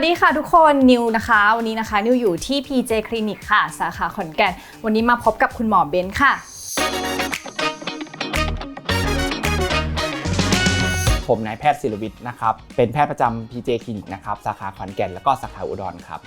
วัสดีค่ะทุกคนนิวนะคะ วันนี้นะคะนิวอยู่ที่ PJ คลินิกค่ะ สาขาขอนแก่น วันนี้มาพบกับคุณหมอเบนซ์ค่ะ ผมนายแพทย์ศิลวิทย์นะครับ เป็นแพทย์ประจำ PJ คลินิกนะครับ สาขาขอนแก่น แล้วก็สาขาอุดรครับ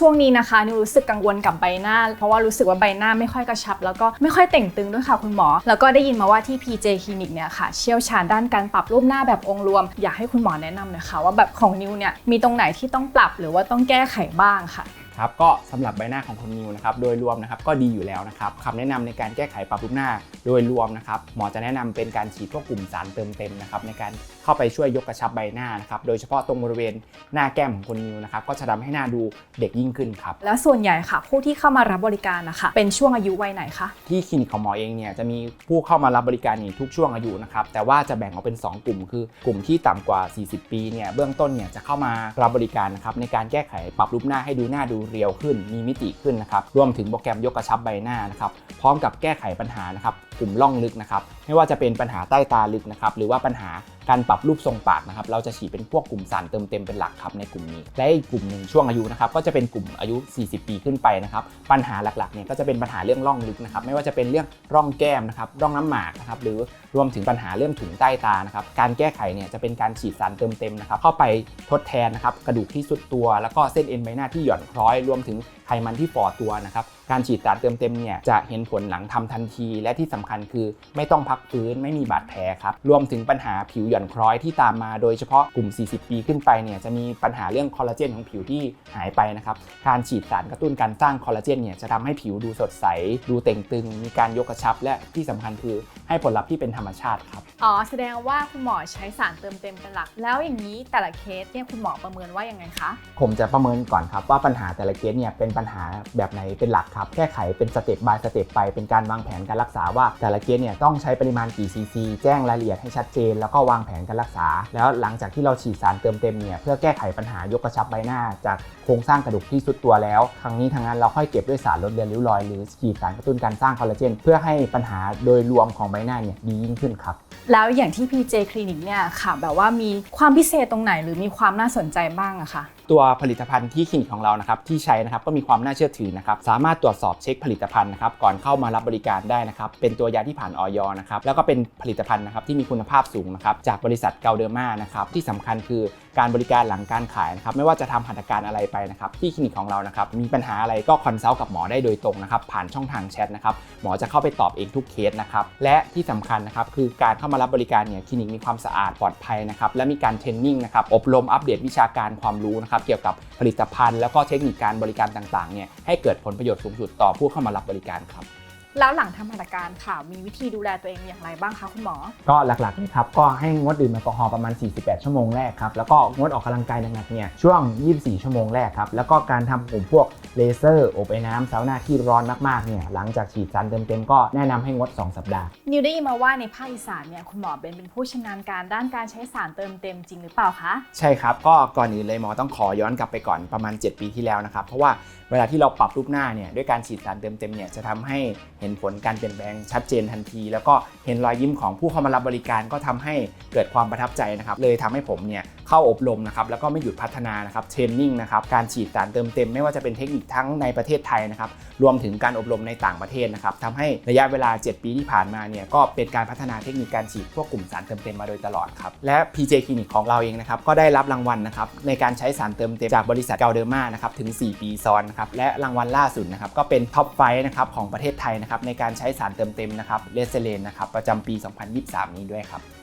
ช่วงนี้นะคะนิวรู้สึกกังวลกับใบหน้า เพราะว่ารู้สึกว่าใบหน้าไม่ค่อยกระชับ แล้วก็ไม่ค่อยเต่งตึงด้วยค่ะคุณหมอ แล้วก็ได้ยินมาว่าที่ PJ Clinic เนี่ยค่ะเชี่ยวชาญด้านการปรับรูปหน้าแบบองค์รวม อยากให้คุณหมอแนะนำหน่อยค่ะว่าแบบของนิวเนี่ยมีตรงไหนที่ต้องปรับหรือว่าต้องแก้ไขบ้างค่ะ ครับก็สำหรับใบหน้าของคนนิวนะครับโดยรวมนะครับก็ดีอยู่แล้วนะครับคำแนะนำในการแก้ไขปรับรูปหน้าโดยรวมนะครับหมอจะแนะนำเป็นการฉีดพวกกลุ่มสารเติมเต็มนะครับในการเข้าไปช่วยยกกระชับใบหน้านะครับโดยเฉพาะตรงบริเวณหน้าแก้มของคนนิวนะครับก็จะทำให้หน้าดูเด็กยิ่งขึ้นครับแล้วส่วนใหญ่ค่ะ ผู้ที่เข้ามารับบริการนะคะเป็นช่วงอายุวัยไหนคะที่คลินิกของหมอเองเนี่ยจะมีผู้เข้ามารับบริการนี่ทุกช่วงอายุนะครับแต่ว่าจะแบ่งออกเป็น 2 กลุ่ม คือกลุ่มที่ต่ำกว่า 40 ปีเนี่ยเบื้องต้นเนี่ยจะเข้ามารับบริการนะครับในการแก้ไขปรับรูปหน้าให้ดูหน้าดูเรียวขึ้น มีมิติขึ้นนะครับ รวมถึงโปรแกรมยกกระชับใบหน้านะครับ พร้อมกับแก้ไขปัญหานะครับ กลุ่มล่องลึกนะครับ ไม่ว่าจะเป็นปัญหาใต้ตาลึกนะครับ หรือว่าปัญหาการปรับรูปทรงปากนะครับ เราจะฉีดเป็นพวกกลุ่มสารเติมเต็มเป็นหลักครับในกลุ่มนี้ และอีกกลุ่มหนึ่งช่วงอายุนะครับ ก็จะเป็นกลุ่มอายุ 40 ปีขึ้นไปนะครับ ปัญหาหลักๆ เนี่ยก็จะเป็นปัญหาเรื่องร่องลึกนะครับ ไม่ว่าจะเป็นเรื่องร่องแก้มนะครับ ร่องน้ำหมากนะครับ หรือรวมถึงปัญหาเรื่องถุงใต้ตานะครับ การแก้ไขเนี่ยจะเป็นการฉีดสารเติมเต็มนะครับ เข้าไปทดแทนนะครับ กระดูกที่สุดตัว แล้วก็เส้นเอ็นใบหน้าที่หย่อนคล้อยรวมถึงไขมันที่ฝ่อตัวนะครับ การฉีดสารเติมเต็มเนี่ยจะเห็นผลหลังทำทันที และที่สำคัญคือไม่ต้องพักฟื้นไม่มีบาดแผลครับ รวมถึงปัญหาผิวหย่อนคล้อยที่ตามมา โดยเฉพาะกลุ่ม 40 ปีขึ้นไปเนี่ยจะมีปัญหาเรื่องคอลลาเจนของผิวที่หายไปนะครับการฉีดสารกระตุ้นการสร้างคอลลาเจนเนี่ยจะทำให้ผิวดูสดใส ดูเต่งตึง มีการยกกระชับ และที่สำคัญคือให้ผลลัพธ์ที่เป็นธรรมชาติครับอ๋อแสดงว่าคุณหมอใช้สารเติมเต็มเป็นหลัก แล้วอย่างนี้แต่ละเคสเนี่ยคุณหมอประเมินว่ายังไงคะผมจะประเมินก่อนครับว่าปัญหาแต่ละเคสเนี่ยเป็นปัญหาแบบไหนเป็นหลักครับ แก้ไขเป็นสเต็ปบายสเต็ปไป เป็นการวางแผนการรักษาว่า แต่ละเคสเนี่ยต้องใช้ปริมาณกี่ซีซีแจ้งรายละเอียดให้ชัดเจน แล้วก็วางแผนการรักษา แล้วหลังจากที่เราฉีดสารเติมเต็มเนี่ยเพื่อแก้ไขปัญหายกกระชับใบหน้า จากโครงสร้างกระดูกที่สุดตัวแล้วครั้งนี้ทางนั้นเราค่อยเก็บด้วยสารลดเลือนริ้วรอยหรือฉีดสารกระตุ้นการสร้างคอลลาเจนเพื่อให้ปัญหาโดยรวมของใบหน้าเนี่ยดียิ่งขึ้นครับแล้วอย่างที่ PJ Clinic เนี่ยค่ะแบบว่ามีความพิเศษตรงไหนหรือมีความน่าสนใจบ้างอะคะตัวผลิตภัณฑ์ที่คลินิกของเรานะครับที่ใช้นะครับก็มีความน่าเชื่อถือนะครับสามารถตรวจสอบเช็คผลิตภัณฑ์นะครับก่อนเข้ามารับบริการได้นะครับเป็นตัวยาที่ผ่านออยนะครับแล้วก็เป็นผลิตภัณฑ์นะครับที่มีคุณภาพสูงนะครับจากบริษัทเกาเดอร์มานะครับที่สำคัญคือ การบริการหลังการขายนะครับไม่ว่าจะทำหัตถการอะไรไปนะครับที่คลินิกของเรานะครับมีปัญหาอะไรก็คอนซัลท์กับหมอได้โดยตรงนะครับผ่านช่องทางแชทนะครับหมอจะเข้าไปตอบเองทุกเคสนะครับและที่สำคัญนะครับคือการเข้ามารับบริการเนี่ยคลินิกมีความสะอาดปลอดภัยนะครับและมีการเทรนนิ่งนะครับอบรมอัปเดตวิชาการความรู้นะครับเกี่ยวกับผลิตภัณฑ์ แล้วก็เทคนิคการบริการต่างๆเนี่ยให้เกิดผลประโยชน์สูงสุดต่อผู้เข้ามารับบริการครับ แล้วหลังทำหัตถการค่ะ มีวิธีดูแลตัวเองอย่างไรบ้างคะคุณหมอ ก็หลักๆนี่ครับก็ให้งดดื่มแอลกอฮอล์ประมาณ 48 ชั่วโมงแรกครับ แล้วก็งดออกกำลังกายหนักๆเนี่ยช่วง 24 ชั่วโมงแรกครับ แล้วก็การทำกลุ่มพวกเลเซอร์อบไอ้น้ำซาวน่าที่ร้อนมากๆเนี่ยหลังจากฉีดสารเต็มๆก็แนะนำให้งด 2 สัปดาห์ นิวได้ยินมาว่าในภาคอีสานเนี่ยคุณหมอเบนเป็นผู้ชำนาญการด้านการใช้สารเติมเต็มจริงหรือเปล่าคะใช่ครับก็ก่อนอื่นเลยหมอต้องขอย้อนกลับไปก่อนประมาณ 7 ปีที่แล้วนะครับเพราะว่าเวลาที่เราปรับรูปหน้าเนี่ยด้วยการฉีดสารเติมเต็มเนี่ยจะทำให้เห็นผลการเปลี่ยนแปลงชัดเจนทันที แล้วก็เห็นรอยยิ้มของผู้เข้ามารับบริการก็ทำให้เกิดความประทับใจนะครับเลยทำให้ผมเนี่ย เข้าอบรมนะครับแล้วก็ไม่หยุดพัฒนานะครับเทรนนิ่งนะครับการฉีดสารเติมเต็มไม่ว่าจะเป็นเทคนิคทั้งในประเทศไทยนะครับรวมถึงการอบรมในต่างประเทศนะครับทำให้ระยะเวลา 7 ปีที่ผ่านมาเนี่ยก็เป็นการพัฒนาเทคนิคการฉีดพวกกลุ่มสารเติมเต็มมาโดยตลอดครับและ PJ คลินิกของเราเองนะครับก็ได้รับรางวัลนะครับในการใช้สารเติมเต็มจากบริษัทเกาเดอร์มานะครับถึง 4 ปีซ้อนนะครับและรางวัลล่าสุดนะครับก็เป็นท็อปไฟนะครับของประเทศไทยนะครับในการใช้สารเติมเต็มนะครับเลสเซเลนนะครับประจำปี 2023 นี้ด้วยครับ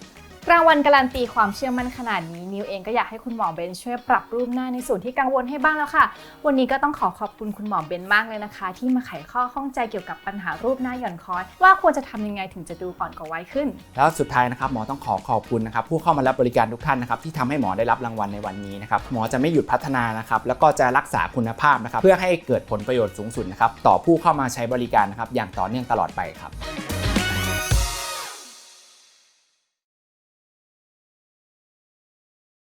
รางวัลการันตีความเชื่อมั่นขนาดนี้นิวเองก็อยากให้คุณหมอเบนช่วยปรับรูปหน้าในส่วนที่กังวลให้บ้างแล้วค่ะ วันนี้ก็ต้องขอขอบคุณคุณหมอเบนมากเลยนะคะ ที่มาไขข้อข้องใจเกี่ยวกับปัญหารูปหน้าหย่อนคล้อย ว่าควรจะทำยังไงถึงจะดูอ่อนกว่าวัยขึ้น แล้วสุดท้ายนะครับหมอต้องขอขอบคุณนะครับผู้เข้ามารับบริการทุกท่านนะครับที่ทำให้หมอได้รับรางวัลในวันนี้นะครับหมอจะไม่หยุดพัฒนานะครับแล้วก็จะรักษาคุณภาพนะครับเพื่อให้เกิดผลประโยชน์สูงสุดนะครับต่อผู้เข้ามาใช้บริการนะครับอย่างต่อเนื่องตลอดไปครับ